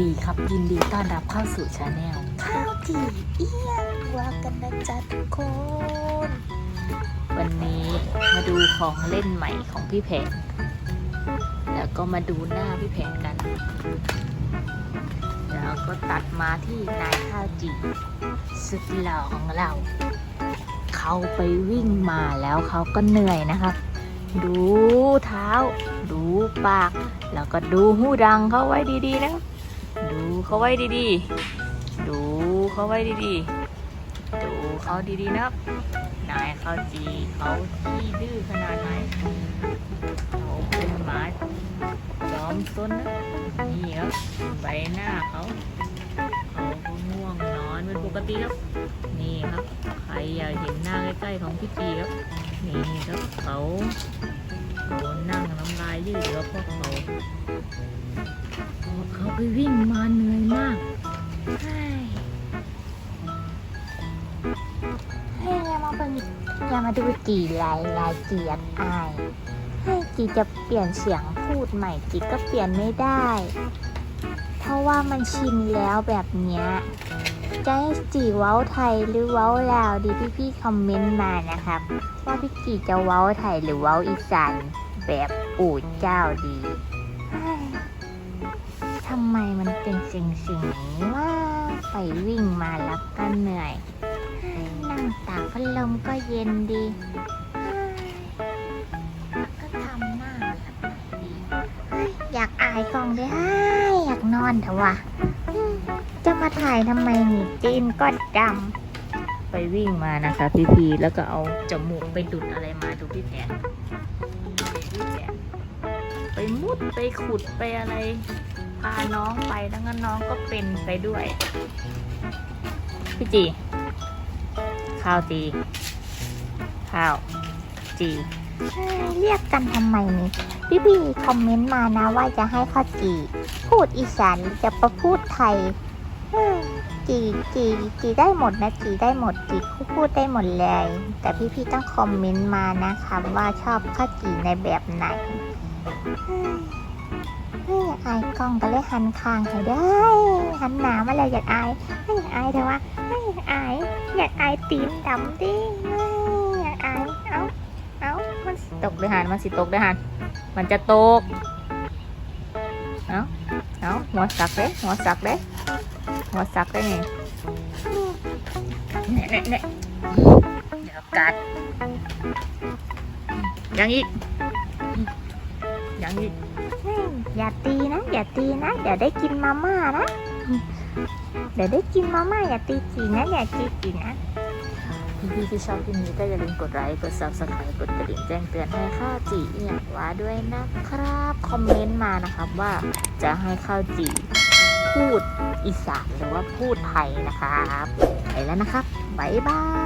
ดีครับ ยินดีต้อนรับเข้าสู่ชาแนลข้าวจี่เอี้ยงว่ากันนะจ๊ะทุกคน วันนี้มาดูของเล่นใหม่ของพี่แผนแล้วก็มาดูหน้าพี่แผนกัน แล้วก็ตัดมาที่นายข้าวจีสุดหล่อของเรา เขาไปวิ่งมาแล้วเขาก็เหนื่อยนะครับ ดูเท้า ดูปาก แล้วก็ดูหูดังเขาไว้ดีๆนะดูเขาไว้ดีๆ ดูเขาไว้ดีๆ ดูเขาดีๆนะนายเขาจีเขาขี้ดื้อขนาดไหนเขาเป็นหมาจอมซนนะนี่ครับใบหน้าเขาเขาก็ง่วงนอนเป็นปกติครับนี่ครับ ใครอยากเห็นหน้าใกล้ๆของพี่จีครับนี่ครับเขาโดนนั่งน้ำลายยืดแล้วพวกเขา เขาไปวิ่งมาเหนื่อยมากใช่ให้ยามาเป็นยามาดูจีลายลายจีอับอายให้จีจะเปลี่ยนเสียงพูดใหม่จีก็เปลี่ยนไม่ได้ เพราะว่ามันชินแล้วแบบเนี้ยจะให้จีเว้าไทยหรือเว้าลาวดีพี่ๆคอมเมนต์มานะครับ ว่าพี่จีจะเว้าไทยหรือเว้าอีสานแบบปู่เจ้าดีำไมมันเป็นสิ่งสิ่งนี้ว่าไปวิ่งมาแล้วก็เหนื่อย นั่งตากพัดลมก็เย็นดีก็ทำหน้าอยากอายกองด้วยอยากนอนเถอะวะจะมาถ่ายทำไมนี่จีนก็ดำไปวิ่งมานะคะพี่พีแล้วก็เอาจมูกไปดุดอะไรมาดูพี่แผนพี่แผนไปมุดไปขุดไปอะไราน้องไปแล้วก็น้องก็เป็นไปด้วย พี่จี ข้าวจี ข้าวจีำเฮ้ยเรียกกันทำไมนี่พี่พี่ๆคอมเมนต์มานะว่าจะให้ข้าวจี พูดอีสานหรือจะประพูดไทยเฮ้ยจีจีจีได้หมดนะจีได้หมดจีพูดได้หมดเลย แต่พี่พี่ๆต้องคอมเมนต์มานะครับว่าชอบข้าวจีในแบบไหนเฮ้ยเฮ้ย อยากอายกล้องก็เลยหันคางให้ได้หันหนามาเลยอยากอายเฮ้อยากอายเถอะวะเฮ้ยอยากอายอยากอายตีนดำดิอยากอายเอาเอามันสิตกด้วยหันมันสิตกด้วยหันมันจะตกเอาเอาหัวสักเด้หัวสักเด้หัวสักได้นี่เนี่ยเนี่ยเนี่ยเดี๋ยวกัดยังอีกยังอีก อย่าตีนะ อย่าตีนะ เดี๋ยวได้กินมาม่านะ เดี๋ยวได้กินมาม่าอย่าตีจีนะ อย่าตีจีนะพี่ๆที่ชอบคลิปนี้ก็อย่าลืมกดไลค์ กด subscribe กดกระดิ่งแจ้งเตือนให้ข้าวจีเอียงว้าด้วยนะครับ คอมเมนต์มานะครับว่าจะให้ข้าวจีพูดอีสานหรือว่าพูดไทยนะครับ ไปแล้วนะครับ บ๊ายบาย